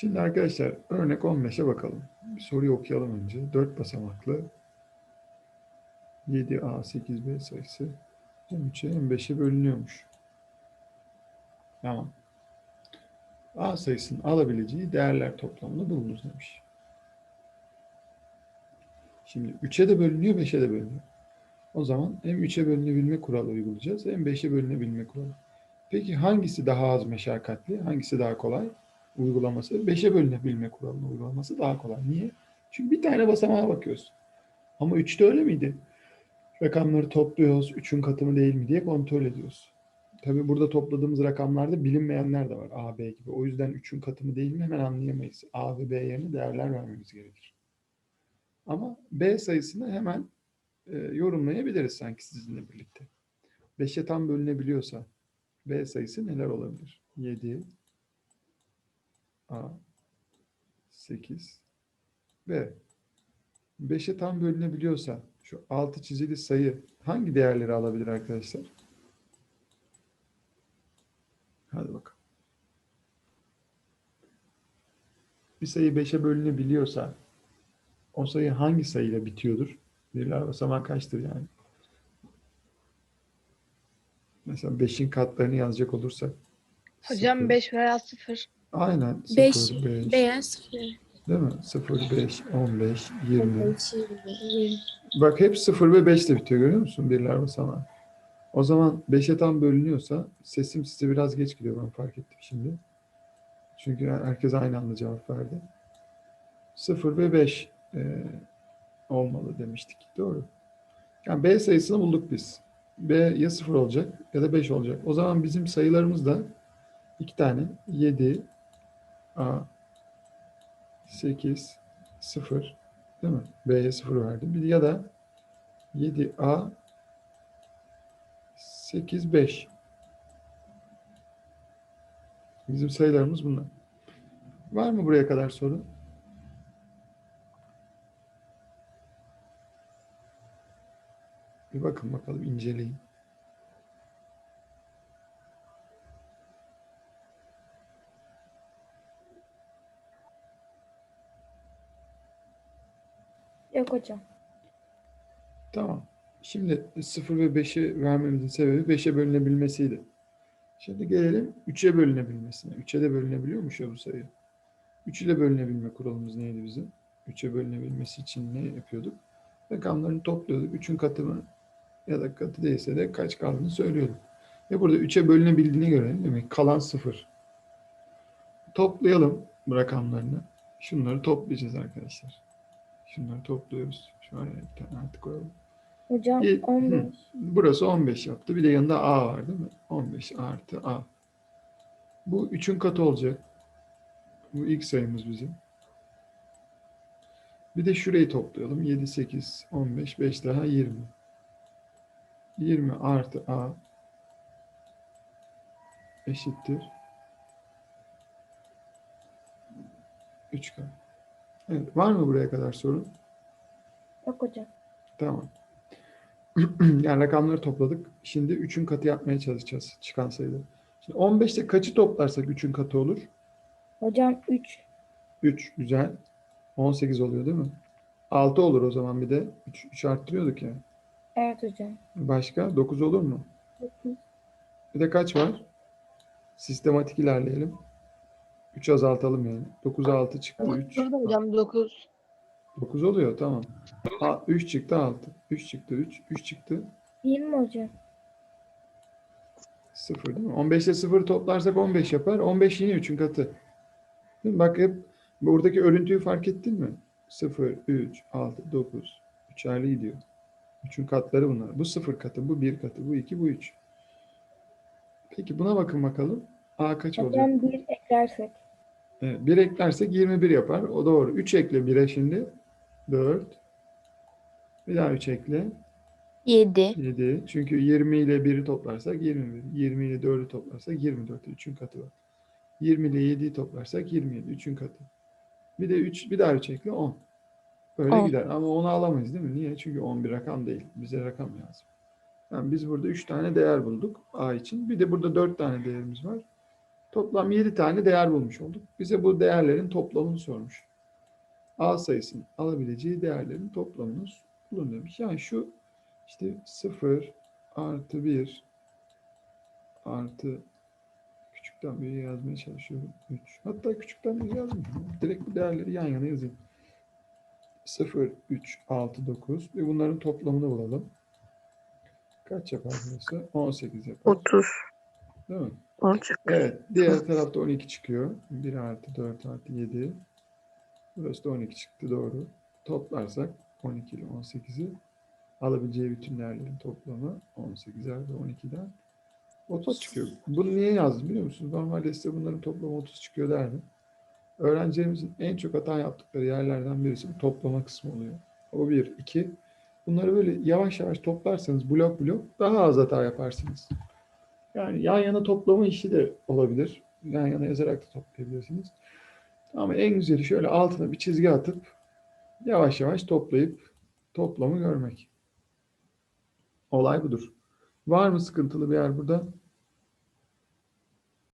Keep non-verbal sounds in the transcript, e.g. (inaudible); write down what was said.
Şimdi arkadaşlar örnek 15'e bakalım. Bir soruyu okuyalım önce. 4 basamaklı 7A 8B sayısı hem 3'e hem 5'e bölünüyormuş. Tamam. A sayısının alabileceği değerler toplamını bulunuz demiş. Şimdi 3'e de bölünüyor, 5'e de bölünüyor. O zaman hem 3'e bölünebilme kuralı uygulayacağız hem 5'e bölünebilme kuralı. Peki hangisi daha az meşakkatli, hangisi daha kolay? Uygulaması 5'e bölünebilme kuralını uygulaması daha kolay. Niye? Çünkü bir tane basamağa bakıyoruz. Ama 3'te öyle miydi? Rakamları topluyoruz, 3'ün katı mı değil mi diye kontrol ediyoruz. Tabii burada topladığımız rakamlarda bilinmeyenler de var. A, B gibi. O yüzden 3'ün katı mı değil mi hemen anlayamayız. A ve B yerine değerler vermemiz gerekir. Ama B sayısını hemen e, yorumlayabiliriz sanki sizinle birlikte. 5'e tam bölünebiliyorsa B sayısı neler olabilir? 7 A 8 B 5'e tam bölünebiliyorsa şu altı çizili sayı hangi değerleri alabilir arkadaşlar? Hadi bakalım. Bir sayı 5'e bölünebiliyorsa o sayı hangi sayıyla bitiyordur? Birler basamağı kaçtır yani? Mesela 5'in katlarını yazacak olursak. Hocam sıfır. 5 veya 0. Aynen. 0, 5 5, veya 0. Değil mi? 0, 5, 15, 20. 20. Bak hep 0 ve 5 ile bitiyor görüyor musun? Birler basamağı. O zaman 5'e tam bölünüyorsa sesim size biraz geç gidiyor ben fark ettim şimdi. Çünkü herkes aynı anda cevap verdi. 0 ve 5 e, olmalı demiştik. Doğru. Yani B sayısını bulduk biz. B ya 0 olacak ya da 5 olacak. O zaman bizim sayılarımız da iki tane 7 A 8 0 değil mi? B'ye 0 verdim. Ya da 7A 8 5 Bizim sayılarımız bunlar. Var mı buraya kadar soru? Bir bakın bakalım inceleyin. Yok hocam. Tamam. Şimdi 0 ve 5'i vermemizin sebebi 5'e bölünebilmesiydi. Şimdi gelelim 3'e bölünebilmesine. 3'e de bölünebiliyormuş ya bu sayı. 3 ile bölünebilme kuralımız neydi bizim? 3'e bölünebilmesi için ne yapıyorduk? Rakamlarını topluyorduk. 3'ün katı mı ya da katı değilse de kaç kaldığını söylüyorduk. Ve burada 3'e bölünebildiğine göre demek kalan 0. Toplayalım bu rakamlarını. Şunları toplayacağız arkadaşlar. Şunları topluyoruz. Şöyle bir tane artık koyalım. Hocam Bir- 15. Burası 15 yaptı. Bir de yanında A var değil mi? 15 artı A. Bu 3'ün katı olacak. Bu ilk sayımız bizim. Bir de şurayı toplayalım. 7, 8, 15, 5 daha 20. 20 artı A eşittir. 3K. Evet, var mı buraya kadar sorun? Yok hocam. Tamam. (clears throat) yani rakamları topladık. Şimdi 3'ün katı yapmaya çalışacağız çıkan sayıları. Şimdi 15'te kaçı toplarsak 3'ün katı olur? Hocam 3. 3 güzel. 18 oluyor değil mi? 6 olur o zaman bir de. 3, 3 arttırıyorduk ya. Evet hocam. Başka? 9 olur mu? 9. Bir de kaç var? Sistematik ilerleyelim. 3 azaltalım yani. 9'a 6 çıktı 3. Burada hocam 9. 9 oluyor tamam. 3 çıktı 6. 3 çıktı 3. 3 çıktı Değil mi hocam? 0 değil mi? 15 ile 0 toplarsak 15 yapar. 15 yine 3'ün katı. Değil mi? Bak hep buradaki örüntüyü fark ettin mi? 0, 3, 6, 9. 3'erli gidiyor. 3'ün katları bunlar. Bu 0 katı, bu 1 katı, bu 2, bu 3. Peki buna bakın bakalım. A kaç olacak? Hocam 1 eklersek. Evet, 1 eklersek 21 yapar. O doğru. 3 ekle 1'e şimdi. 4. Bir daha 3 ekle. 7. 7. Çünkü 20 ile 1'i toplarsak 21. 20 ile 4'ü toplarsak 24. 3'ün katı var. 20 ile 7'yi toplarsak 27. 3'ün katı. Bir de 3, bir daha 3 ekle 10. Böyle On. gider. Ama 10'u alamayız değil mi? Niye? Çünkü 10 bir rakam değil. Bize rakam lazım. Yani biz burada 3 tane değer bulduk A için. Bir de burada 4 tane değerimiz var. Toplam 7 tane değer bulmuş olduk. Bize bu değerlerin toplamını sormuş. A sayısının alabileceği değerlerin toplamını bulun demiş. Yani şu işte 0 artı 1 artı küçükten büyüğe yazmaya çalışıyorum. 3. Hatta küçükten büyüğe yazmayayım. Direkt bu değerleri yan yana yazayım. 0, 3, 6, 9 ve bunların toplamını bulalım. Kaç yapar burası? 18 yapar. 30 Değil mi? Olacak. Evet. Diğer tarafta 12 çıkıyor. 1 artı 4 artı 7. Burası da 12 çıktı. Doğru. Toplarsak 12 ile 18'i alabileceği bütün değerlerin toplamı 18'er ve 12'den 30 çıkıyor. Bunu niye yazdım biliyor musunuz? Normalde size bunların toplamı 30 çıkıyor derdim. Öğrencilerimizin en çok hata yaptıkları yerlerden birisi toplama kısmı oluyor. O bir. iki. Bunları böyle yavaş yavaş toplarsanız blok blok daha az hata yaparsınız. Yani yan yana toplama işi de olabilir. Yan yana yazarak da toplayabilirsiniz. Ama en güzeli şöyle altına bir çizgi atıp yavaş yavaş toplayıp toplamı görmek. Olay budur. Var mı sıkıntılı bir yer burada?